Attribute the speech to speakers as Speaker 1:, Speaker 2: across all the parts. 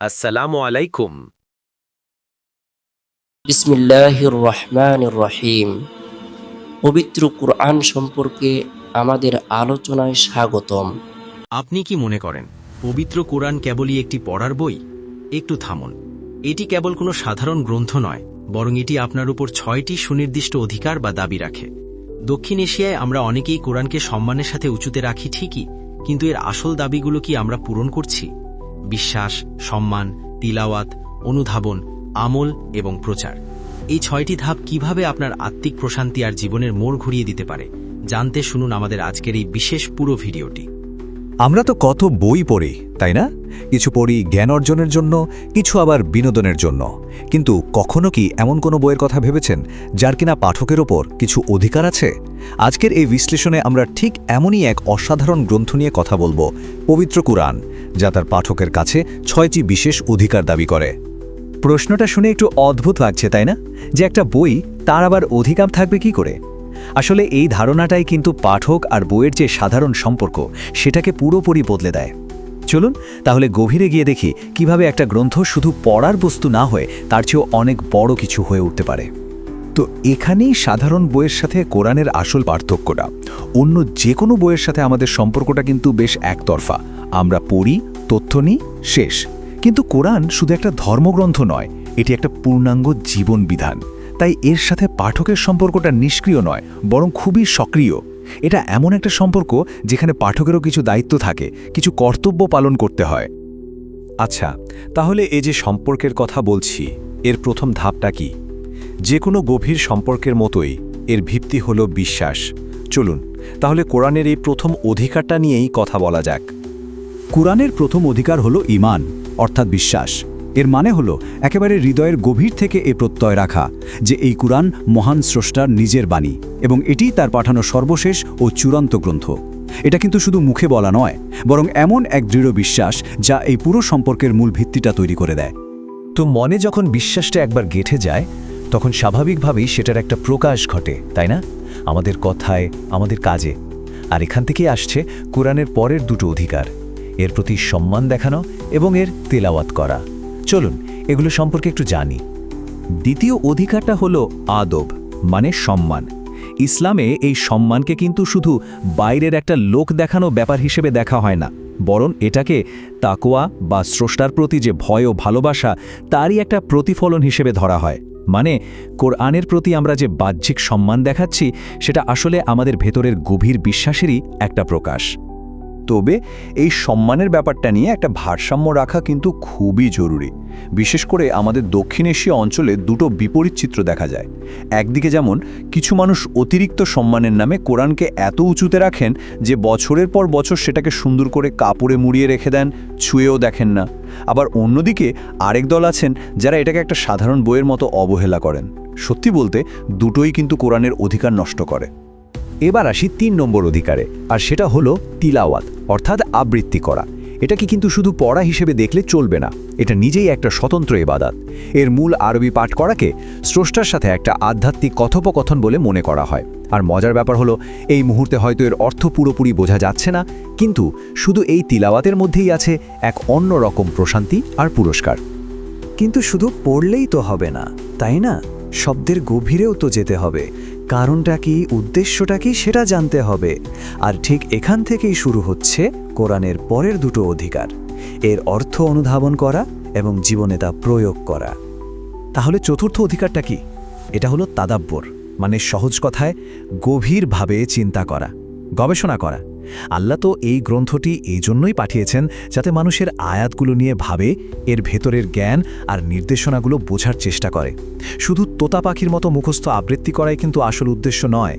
Speaker 1: আসসালামু আলাইকুম।
Speaker 2: বিসমিল্লাহির রহমানির রহিম পবিত্র কুরআন সম্পর্কে আমাদের আলোচনায় স্বাগতম।
Speaker 3: আপনি কি মনে করেন পবিত্র কোরআন কেবলই একটি পড়ার বই? একটু থামুন। এটি কেবল কোনো সাধারণ গ্রন্থ নয় বরং এটি আপনার উপর ছয়টি সুনির্দিষ্ট অধিকার বা দাবি রাখে। দক্ষিণ এশিয়ায় আমরা অনেকেই কোরআনকে সম্মানের সাথে উঁচুতে রাখি ঠিকই কিন্তু এর আসল দাবিগুলো কি আমরা পূরণ করছি? বিশ্বাস, সম্মান, তিলাওয়াত, অনুধাবন, আমল এবং প্রচার। এই ছয়টি ধাপ কীভাবে আপনার আত্মিক প্রশান্তি আর জীবনের মোড় ঘুরিয়ে দিতে পারে, জানতে শুনুন আমাদের আজকের এই বিশেষ পুরো ভিডিওটি।
Speaker 4: আমরা তো কত বই পড়ি, তাই না? কিছু পড়ি জ্ঞান অর্জনের জন্য, কিছু আবার বিনোদনের জন্য। কিন্তু কখনো কি এমন কোনো বইয়ের কথা ভেবেছেন, যার কিনা পাঠকের ওপর কিছু অধিকার আছে? আজকের এই বিশ্লেষণে আমরা ঠিক এমনই এক অসাধারণ গ্রন্থ নিয়ে কথা বলব, পবিত্র কুরআন, যা তার পাঠকের কাছে ছয়টি বিশেষ অধিকার দাবি করে। প্রশ্নটা শুনে একটু অদ্ভুত লাগছে, তাই না? যে একটা বই তার আবার অধিকার থাকবে কি করে? আসলে এই ধারণাটাই কিন্তু পাঠক আর বইয়ের যে সাধারণ সম্পর্ক, সেটাকে পুরোপুরি বদলে দেয়। চলুন, তাহলে গভীরে গিয়ে দেখি কীভাবে একটা গ্রন্থ শুধু পড়ার বস্তু না হয়ে তার চেয়েও অনেক বড় কিছু হয়ে উঠতে পারে। তো এখানেই সাধারণ বইয়ের সাথে কোরআনের আসল পার্থক্যটা। অন্য যে কোনো বইয়ের সাথে আমাদের সম্পর্কটা কিন্তু বেশ একতরফা। আমরা পড়ি, তথ্য নিই, শেষ। কিন্তু কোরআন শুধু একটা ধর্মগ্রন্থ নয়, এটি একটা পূর্ণাঙ্গ জীবন বিধান। তাই এর সাথে পাঠকের সম্পর্কটা নিষ্ক্রিয় নয়, বরং খুবই সক্রিয়। এটা এমন একটা সম্পর্ক যেখানে পাঠকেরও কিছু দায়িত্ব থাকে, কিছু কর্তব্য পালন করতে হয়। আচ্ছা তাহলে এই যে সম্পর্কের কথা বলছি, এর প্রথম ধাপটা কি? যে কোনো গভীর সম্পর্কের মতোই এর ভিত্তি হল বিশ্বাস। চলুন, তাহলে কোরআনের এই প্রথম অধিকারটা নিয়েই কথা বলা যাক। কোরআনের প্রথম অধিকার হলো ইমান অর্থাৎ বিশ্বাস। এর মানে হলো একেবারে হৃদয়ের গভীর থেকে এ প্রত্যয় রাখা, যে এই কুরআন মহান স্রষ্টার নিজের বাণী এবং এটিই তার পাঠানো সর্বশেষ ও চূড়ান্ত গ্রন্থ। এটা কিন্তু শুধু মুখে বলা নয়, বরং এমন এক দৃঢ় বিশ্বাস যা এই পুরো সম্পর্কের মূল ভিত্তিটা তৈরি করে দেয়। তো মনে যখন বিশ্বাসটা একবার গেঁথে যায়, তখন স্বাভাবিকভাবেই সেটার একটা প্রকাশ ঘটে, তাই না? আমাদের কথায়, আমাদের কাজে। আর এখান থেকেই আসছে কোরআনের পরের দুটো অধিকার, এর প্রতি সম্মান দেখানো এবং এর তেলাওয়াত করা। চলুন, এগুলো সম্পর্কে একটু জানি। দ্বিতীয় অধিকারটা হলো আদব মানে সম্মান। ইসলামে এই সম্মানকে কিন্তু শুধু বাইরের একটা লোক দেখানো ব্যাপার হিসেবে দেখা হয় না, বরং এটাকে তাকোয়া বা স্রষ্টার প্রতি যে ভয় ও ভালোবাসা, তারই একটা প্রতিফলন হিসেবে ধরা হয়। মানে কোরআনের প্রতি আমরা যে বাহ্যিক সম্মান দেখাচ্ছি, সেটা আসলে আমাদের ভেতরের গভীর বিশ্বাসেরই একটা প্রকাশ। তবে এই সম্মানের ব্যাপারটা নিয়ে একটা ভারসাম্য রাখা কিন্তু খুবই জরুরি। বিশেষ করে আমাদের দক্ষিণ এশীয় অঞ্চলে দুটো বিপরীত চিত্র দেখা যায়। একদিকে যেমন, কিছু মানুষ অতিরিক্ত সম্মানের নামে কোরআনকে এত উঁচুতে রাখেন যে বছরের পর বছর সেটাকে সুন্দর করে কাপড়ে মুড়িয়ে রেখে দেন, ছুঁয়েও দেখেন না। আবার অন্যদিকে আরেক দল আছেন যারা এটাকে একটা সাধারণ বইয়ের মতো অবহেলা করেন। সত্যি বলতে, দুটোই কিন্তু কোরআনের অধিকার নষ্ট করে। এবার আসি তিন নম্বর অধিকারে, আর সেটা হলো তিলাওয়াত, অর্থাৎ আবৃত্তি করা। এটাকে কিন্তু শুধু পড়া হিসেবে দেখলে চলবে না, এটা নিজেই একটা স্বতন্ত্র এবাদাত এর মূল আরবি পাঠ করাকে স্রষ্টার সাথে একটা আধ্যাত্মিক কথোপকথন বলে মনে করা হয়। আর মজার ব্যাপার হলো, এই মুহূর্তে হয়তো এর অর্থ পুরোপুরি বোঝা যাচ্ছে না, কিন্তু শুধু এই তিলাওয়াতের মধ্যেই আছে এক অন্য রকম প্রশান্তি আর পুরস্কার।
Speaker 5: কিন্তু শুধু পড়লেই তো হবে না, তাই না? শব্দের গভীরেও তো যেতে হবে। কারণটা কি, উদ্দেশ্যটা কি সেটা জানতে হবে। আর ঠিক এখান থেকেই শুরু হচ্ছে কোরআনের পরের দুটো অধিকার। এর অর্থ অনুধাবন করা এবং জীবনে তা প্রয়োগ করা।
Speaker 4: তাহলে চতুর্থ অধিকারটা কি? এটা হলো তাদাব্বর মানে সহজ কথায় গভীরভাবে চিন্তা করা, গবেষণা করা। আল্লাহ তো এই গ্রন্থটি এই জন্যই পাঠিয়েছেন যাতে মানুষের আয়াতগুলো নিয়ে ভাবে, এর ভেতরের জ্ঞান আর নির্দেশনাগুলো বোঝার চেষ্টা করে। শুধু তোতা পাখির মতো মুখস্থ আবৃত্তি করাই কিন্তু আসল উদ্দেশ্য নয়।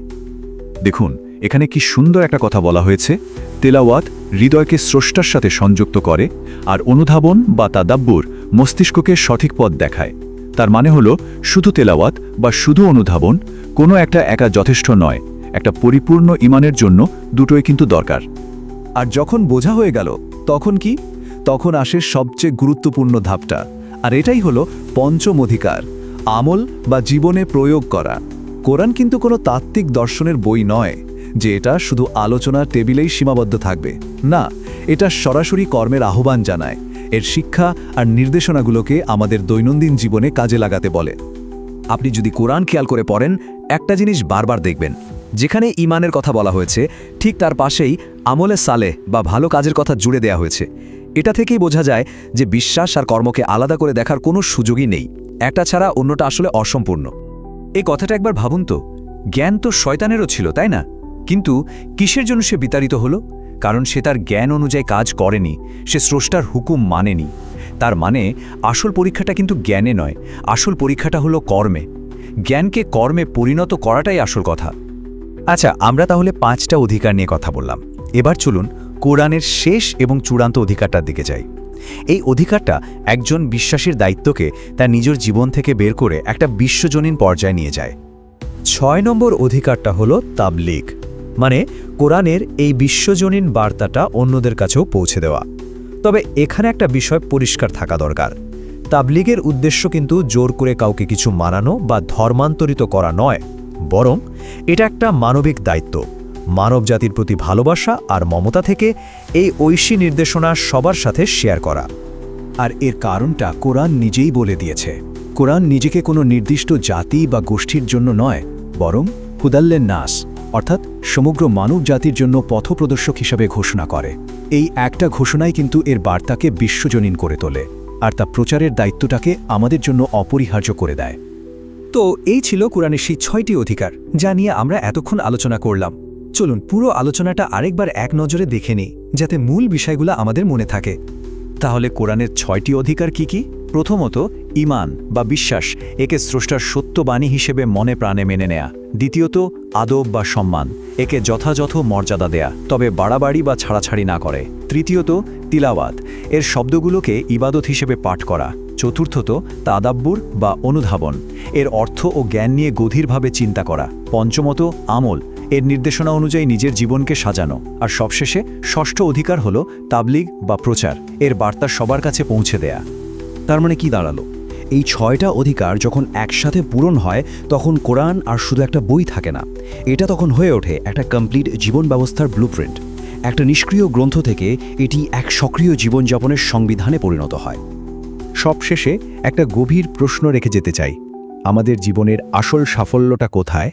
Speaker 4: দেখুন, এখানে কি সুন্দর একটা কথা বলা হয়েছে। তেলাওয়াত হৃদয়কে স্রষ্টার সাথে সংযুক্ত করে আর অনুধাবন বা তাদাব্বুর মস্তিষ্ককে সঠিক পথ দেখায়। তার মানে হলো, শুধু তেলাওয়াত বা শুধু অনুধাবন কোনো একটা একা যথেষ্ট নয় একটা পরিপূর্ণ ইমানের জন্য দুটোই কিন্তু দরকার। আর যখন বোঝা হয়ে গেল, তখন কি? তখন আসে সবচেয়ে গুরুত্বপূর্ণ ধাপটা, আর এটাই হলো পঞ্চম অধিকার, আমল বা জীবনে প্রয়োগ করা। কোরআন কিন্তু কোনো তাত্ত্বিক দর্শনের বই নয় যে এটা শুধু আলোচনা টেবিলেই সীমাবদ্ধ থাকবে। না, এটা সরাসরি কর্মের আহ্বান জানায়, এর শিক্ষা আর নির্দেশনাগুলোকে আমাদের দৈনন্দিন জীবনে কাজে লাগাতে বলে। আপনি যদি কোরআন খেয়াল করে পড়েন, একটা জিনিস বারবার দেখবেন যেখানে ইমানের কথা বলা হয়েছে, ঠিক তার পাশেই আমলে সালে বা ভালো কাজের কথা জুড়ে দেয়া হয়েছে। এটা থেকেই বোঝা যায় যে বিশ্বাস আর কর্মকে আলাদা করে দেখার কোনো সুযোগই নেই। একটা ছাড়া অন্যটা আসলে অসম্পূর্ণ। এই কথাটা একবার ভাবুন তো, জ্ঞান তো শয়তানেরও ছিল, তাই না? কিন্তু কিসের জন্য সে বিতাড়িত হলো? কারণ সে তার জ্ঞান অনুযায়ী কাজ করেনি, সে স্রষ্টার হুকুম মানেনি। তার মানে আসল পরীক্ষাটা কিন্তু জ্ঞানে নয়, আসল পরীক্ষাটা হলো কর্মে। জ্ঞানকে কর্মে পরিণত করাটাই আসল কথা। আচ্ছা আমরা তাহলে পাঁচটা অধিকার নিয়ে কথা বললাম। এবার চলুন কোরআনের শেষ এবং চূড়ান্ত অধিকারটার দিকে যাই। এই অধিকারটা একজন বিশ্বাসীর দায়িত্বকে তার নিজের জীবন থেকে বের করে একটা বিশ্বজনীন পর্যায়ে নিয়ে যায়। ছয় নম্বর অধিকারটা হলো তাবলিগ মানে কোরআনের এই বিশ্বজনীন বার্তাটা অন্যদের কাছেও পৌঁছে দেওয়া। তবে এখানে একটা বিষয় পরিষ্কার থাকা দরকার। তাবলিগের উদ্দেশ্য কিন্তু জোর করে কাউকে কিছু মানানো বা ধর্মান্তরিত করা নয়। বরং এটা একটা মানবিক দায়িত্ব মানব জাতির প্রতি ভালোবাসা আর মমতা থেকে এই ঐশী নির্দেশনা সবার সাথে শেয়ার করা। আর এর কারণটা কোরআন নিজেই বলে দিয়েছে। কোরআন নিজেকে কোনো নির্দিষ্ট জাতি বা গোষ্ঠীর জন্য নয়, বরং হুদাল্লেন নাস, অর্থাৎ সমগ্র মানব জাতির জন্য পথপ্রদর্শক হিসাবে ঘোষণা করে। এই একটা ঘোষণাই কিন্তু এর বার্তাকে বিশ্বজনীন করে তোলে, আর তা প্রচারের দায়িত্বটাকে আমাদের জন্য অপরিহার্য করে দেয়। তো এই ছিল কোরআনের সেই ছয়টি অধিকার, যা নিয়ে আমরা এতক্ষণ আলোচনা করলাম। চলুন পুরো আলোচনাটা আরেকবার এক নজরে দেখে নিই, যাতে মূল বিষয়গুলো আমাদের মনে থাকে। তাহলে কোরআনের ছয়টি অধিকার কি কি? প্রথমত ইমান বা বিশ্বাস একে স্রষ্টার সত্যবাণী হিসেবে মনে প্রাণে মেনে নেয়া। দ্বিতীয়ত, আদব বা সম্মান একে যথাযথ মর্যাদা দেয়া, তবে বাড়াবাড়ি বা ছাড়াছাড়ি না করে। তৃতীয়ত, তিলাওয়াত এর শব্দগুলোকে ইবাদত হিসেবে পাঠ করা। চতুর্থত তাদাব্বুর বা অনুধাবন। এর অর্থ ও জ্ঞান নিয়ে গভীরভাবে চিন্তা করা। পঞ্চমত, আমল। এর নির্দেশনা অনুযায়ী নিজের জীবনকে সাজানো। আর সবশেষে, ষষ্ঠ অধিকার হল তাবলিগ বা প্রচার। এর বার্তা সবার কাছে পৌঁছে দেয়া। তার মানে কি দাঁড়াল? এই ছয়টা অধিকার যখন একসাথে পূরণ হয়, তখন কোরআন আর শুধু একটা বই থাকে না। এটা তখন হয়ে ওঠে একটা কমপ্লিট জীবন ব্যবস্থার ব্লুপ্রিন্ট। একটা নিষ্ক্রিয় গ্রন্থ থেকে এটি এক সক্রিয় জীবনযাপনের সংবিধানে পরিণত হয়। সবশেষে একটা গভীর প্রশ্ন রেখে যেতে চাই। আমাদের জীবনের আসল সাফল্যটা কোথায়?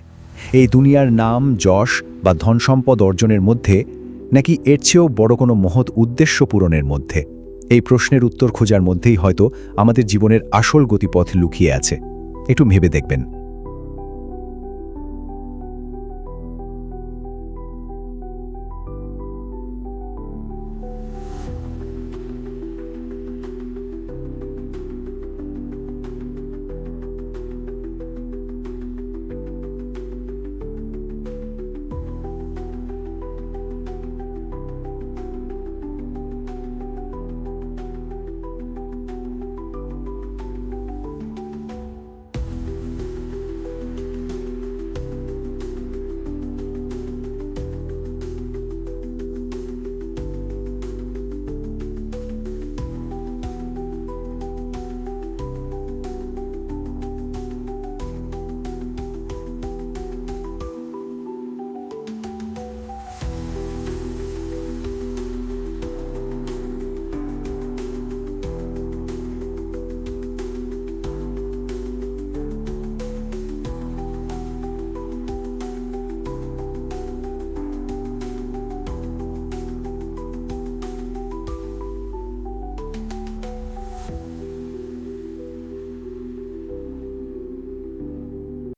Speaker 4: এই দুনিয়ার নাম, যশ বা ধনসম্পদ অর্জনের মধ্যে নাকি এর চেয়েও বড় কোনো মহৎ উদ্দেশ্য পূরণের মধ্যে? এই প্রশ্নের উত্তর খোঁজার মধ্যেই হয়তো আমাদের জীবনের আসল গতিপথ লুকিয়ে আছে। একটু ভেবে দেখবেন।